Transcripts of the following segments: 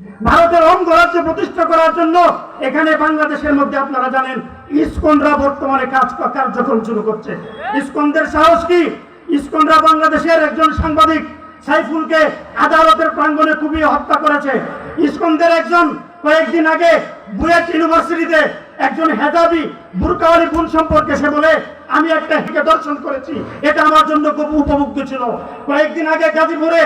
ভারতের অঙ্গরাজ্য প্রতিষ্ঠা করার জন্য এখানে বাংলাদেশের মধ্যে আপনারা জানেন, ইসকনরা বর্তমানে কাজ কার্যক্রম শুরু করছে। ইসকনদের সাহস কি? ইসকনরা বাংলাদেশের একজন সাংবাদিক সাইফুলকে আদালতের প্রাঙ্গণে কুপিয়ে হত্যা করেছে। ইসকনদের একজন কয়েকদিন আগে বুয়েট ইউনিভার্সিটিতে একজন হেজাবি বুরকাওয়ালি বোন সম্পর্কে সে বলে, আমি একটা হিকে দর্শন করেছি। এটা আমার জন্য খুব উপভোগ্য ছিল। কয়েকদিন আগে গাজীপুরে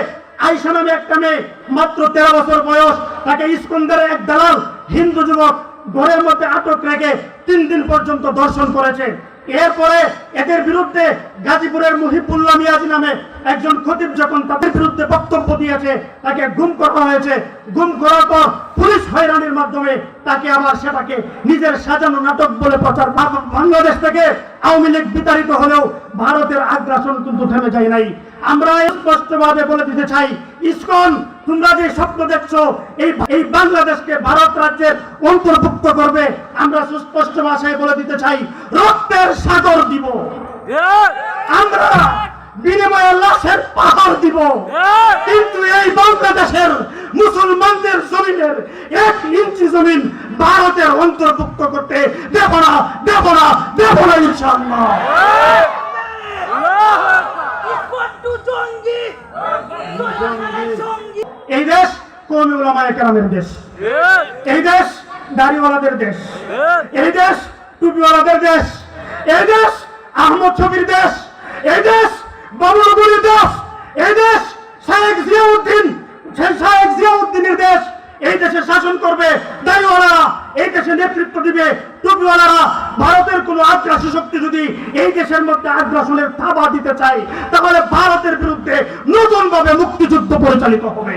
আইসা নামে একটা মেয়ে, মাত্র তেরো বছর বয়স, তাকে ইস্কন্দারের এক দালাল হিন্দু যুবক ঘরের মধ্যে আটক রেখে তিন দিন পর্যন্ত দর্শন করেছে। এরপরে এদের বিরুদ্ধে গাজীপুরের মুহিবুল্লাহ মিয়াজি নামে একজন খতিব যখন তাদের বিরুদ্ধে বক্তব্য দিয়েছে তাকে গুম করা হয়েছে। গুম করার পর পুলিশ হয়রানির মাধ্যমে তাকে আবার সেটাকে নিজের সাজানো নাটক বলে প্রচার বাংলাদেশ থেকে আওয়ামী লীগ বিতাড়িত হলেও ভারতের আগ্রাসন কিন্তু থেমে যায় নাই। আমরা স্পষ্টভাবে বলে দিতে চাই ইসকন তোমরা যে স্বপ্ন দেখছ এই এই বাংলাদেশকে ভারত রাজ্যের অন্তর্ভুক্ত করবে আমরা সুস্পষ্ট ভাষায় বলে দিতে চাই রক্তের সাগর দিব। আমরা বিনিময়ে লাশের পাহাড় দিব। কিন্তু এই বাংলাদেশের মুসলমানদের জমিনের এক ইঞ্চি জমিন ভারতের অন্তর্ভুক্ত করতে দেব না দেব না দেব না ইনশাআল্লাহ। ইস্পট্টু জঙ্গি। জঙ্গি। এই দেশ কৌমি ওলামায়ে কেরামের দেশ। এই দেশ দাড়িওয়ালাদের দেশ। এই দেশ টুপিওয়ালাদের দেশ। এই দেশ আহমদ ছবির দেশ এই দেশ বাবুল গুলির দেশ এই দেশ শাহেক জিয়াউদ্দিন শাহেক জিয়াউদ্দিনের দেশ এই দেশে শাসন করবে। দাড়িওয়ালারা এই দেশে নেতৃত্ব দিবে। টুপিওয়ালারা ভারতের কোন আগ্রাসী শক্তি যদি এই দেশের মধ্যে আগ্রাসনের থাবা দিতে চায়, তাহলে ভারতের বিরুদ্ধে নতুন ভাবে মুক্তিযুদ্ধ পরিচালিত হবে।